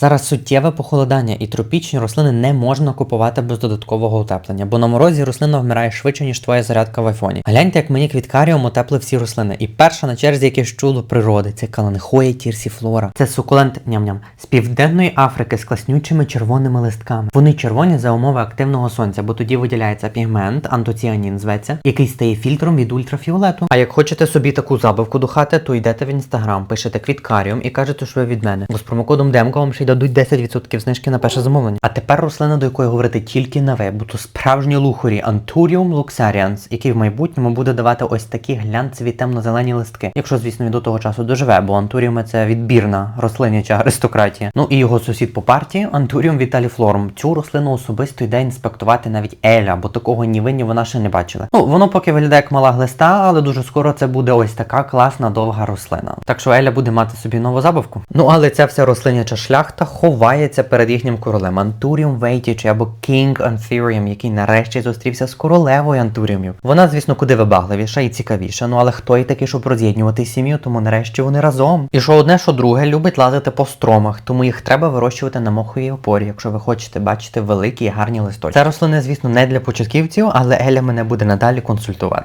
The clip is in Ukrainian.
Зараз суттєве похолодання, і тропічні рослини не можна купувати без додаткового утеплення, бо на морозі рослина вмирає швидше, ніж твоя зарядка в айфоні. Гляньте, як мені квіткаріум утеплив всі рослини. І перша на черзі якесь чудо природи. Це каланхоя тірсіфлора. Це сукулент ням-ням з південної Африки з класнючими червоними листками. Вони червоні за умови активного сонця, бо тоді виділяється пігмент, антоціанін зветься, який стає фільтром від ультрафіолету. А як хочете собі таку забавку до хати, то йдете в інстаграм, пишете квіткаріум і кажете, що ви від мене. Бо з промокодом Демко вам ще дадуть 10% знижки на перше замовлення. А тепер рослина, до якої говорити тільки на ви, бо то справжні лухорі Anturium luxarians, який в майбутньому буде давати ось такі глянцеві темно-зелені листки. Якщо, звісно, і до того часу доживе, бо антуріуми це відбірна рослиняча аристократія. Ну і його сусід по партії Антуріум віталіфлорум. Цю рослину особисто йде інспектувати навіть Еля, бо такого ні ви, ні вона ще не бачила. Ну воно поки виглядає як мала глиста, але дуже скоро це буде ось така класна довга рослина. Так що Еля буде мати собі нову забавку. Ну але ця вся рослиняча шляхта ховається перед їхнім королем Антуріум Вейтіч або King Anthurium, який нарешті зустрівся з королевою Антуріумів. Вона, звісно, куди вибагливіша і цікавіша. Ну але хто й такий, щоб роз'єднувати сім'ю, тому нарешті вони разом. І що одне, що друге, любить лазити по стромах, тому їх треба вирощувати на моховій опорі, якщо ви хочете бачити великі і гарні листочки. Це рослини, звісно, не для початківців, але Еля мене буде надалі консультувати.